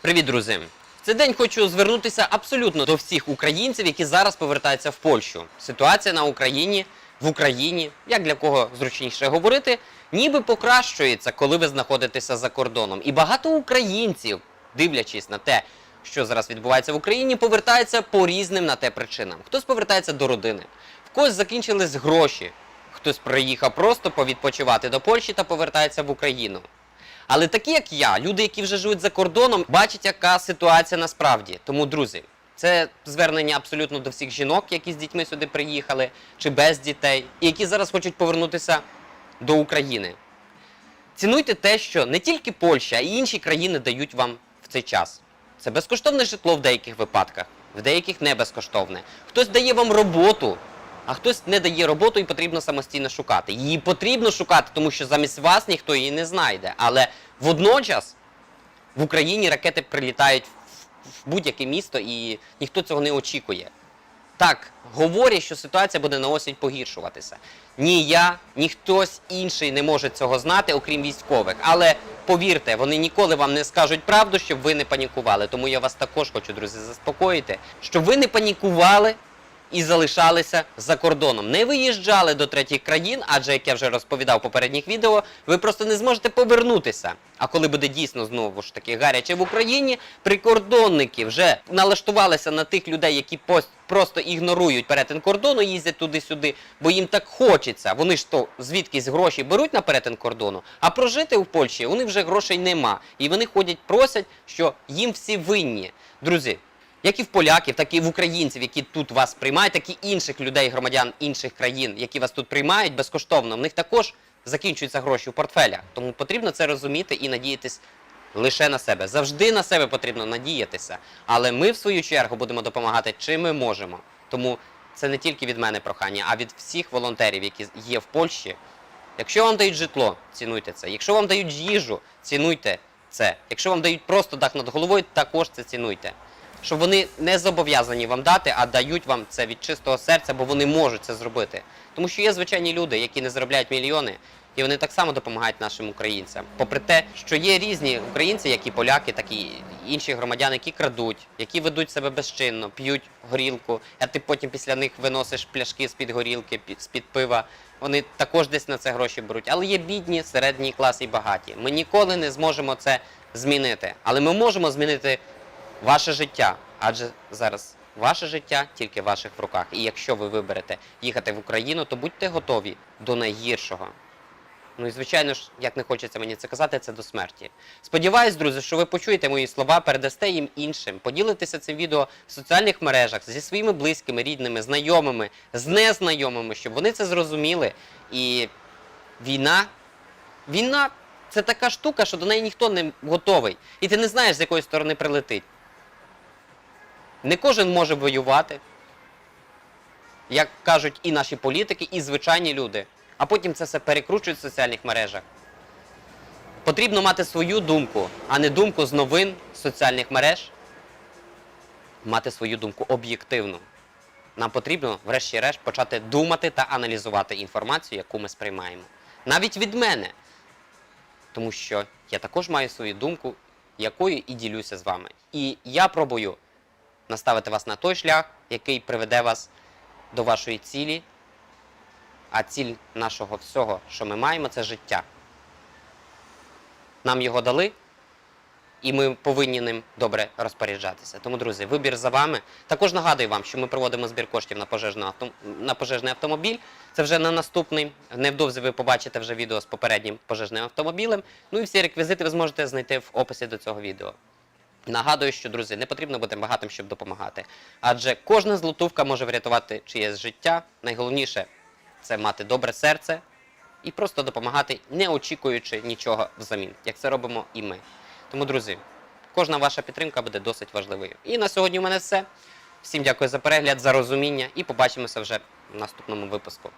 Привіт, друзі! В цей день хочу звернутися абсолютно до всіх українців, які зараз повертаються в Польщу. Ситуація на Україні в Україні, як для кого зручніше говорити, ніби покращується, коли ви знаходитеся за кордоном. І багато українців, дивлячись на те, що зараз відбувається в Україні, повертаються по різним на те причинам. Хтось повертається до родини, в когось закінчились гроші, хтось приїхав просто повідпочивати до Польщі та повертається в Україну. Але такі, як я, люди, які вже живуть за кордоном, бачать, яка ситуація насправді. Тому, друзі, це звернення абсолютно до всіх жінок, які з дітьми сюди приїхали, чи без дітей, і які зараз хочуть повернутися до України. Цінуйте те, що не тільки Польща, а й інші країни дають вам в цей час. Це безкоштовне житло в деяких випадках, в деяких не безкоштовне. Хтось дає вам роботу, а хтось не дає роботу і потрібно самостійно шукати. Її потрібно шукати, тому що замість вас ніхто її не знайде. Але водночас в Україні ракети прилітають в- будь-яке місто і ніхто цього не очікує. Так, говорять, що ситуація буде на осінь погіршуватися. Ні я, ні хтось інший не може цього знати, окрім військових. Але повірте, вони ніколи вам не скажуть правду, щоб ви не панікували. Тому я вас також хочу, друзі, заспокоїти, щоб ви не панікували і залишалися за кордоном. Не виїжджали до третіх країн, адже як я вже розповідав в попередніх відео, ви просто не зможете повернутися. А коли буде дійсно знову ж таки гаряче в Україні, прикордонники вже налаштувалися на тих людей, які просто ігнорують перетин кордону, їздять туди-сюди, бо їм так хочеться. Вони ж то звідкись гроші беруть на перетин кордону, а прожити в Польщі них вже грошей нема. І вони ходять, просять, що їм всі винні. Друзі, як і в поляків, так і в українців, які тут вас приймають, так і інших людей, громадян інших країн, які вас тут приймають безкоштовно, в них також закінчуються гроші у портфелях. Тому потрібно це розуміти і надіятись лише на себе. Завжди на себе потрібно надіятися. Але ми, в свою чергу, будемо допомагати, чим ми можемо. Тому це не тільки від мене прохання, а від всіх волонтерів, які є в Польщі. Якщо вам дають житло, цінуйте це. Якщо вам дають їжу, цінуйте це. Якщо вам дають просто дах над головою, також це цінуйте. Щоб вони не зобов'язані вам дати, а дають вам це від чистого серця, бо вони можуть це зробити. Тому що є звичайні люди, які не заробляють мільйони, і вони так само допомагають нашим українцям. Попри те, що є різні українці, як і поляки, так і інші громадяни, які крадуть, які ведуть себе безчинно, п'ють горілку, а ти потім після них виносиш пляшки з-під горілки, з-під пива. Вони також десь на це гроші беруть. Але є бідні, середній клас і багаті. Ми ніколи не зможемо це змінити. Але ми можемо змінити ваше життя, адже зараз ваше життя тільки в ваших руках. І якщо ви виберете їхати в Україну, то будьте готові до найгіршого. Ну і звичайно ж, як не хочеться мені це казати, це до смерті. Сподіваюсь, друзі, що ви почуєте мої слова, передасте їм іншим, поділитеся цим відео в соціальних мережах зі своїми близькими, рідними, знайомими, з незнайомими, щоб вони це зрозуміли. І війна, війна це така штука, що до неї ніхто не готовий. І ти не знаєш, з якої сторони прилетить. Не кожен може воювати, як кажуть і наші політики, і звичайні люди. А потім це все перекручують в соціальних мережах. Потрібно мати свою думку, а не думку з новин соціальних мереж. Мати свою думку об'єктивну. Нам потрібно, врешті-решт, почати думати та аналізувати інформацію, яку ми сприймаємо. Навіть від мене. Тому що я також маю свою думку, якою і ділюся з вами. І я пробую наставити вас на той шлях, який приведе вас до вашої цілі. А ціль нашого всього, що ми маємо, це життя. Нам його дали, і ми повинні ним добре розпоряджатися. Тому, друзі, вибір за вами. Також нагадую вам, що ми проводимо збір коштів на, пожежну на пожежний автомобіль. Це вже на наступний. Невдовзі ви побачите вже відео з попереднім пожежним автомобілем. Ну і всі реквізити ви зможете знайти в описі до цього відео. Нагадую, що, друзі, не потрібно бути багатим, щоб допомагати. Адже кожна злотувка може врятувати чиєсь життя. Найголовніше це мати добре серце і просто допомагати, не очікуючи нічого взамін, як це робимо і ми. Тому, друзі, кожна ваша підтримка буде досить важливою. І на сьогодні у мене все. Всім дякую за перегляд, за розуміння і побачимося вже в наступному випуску.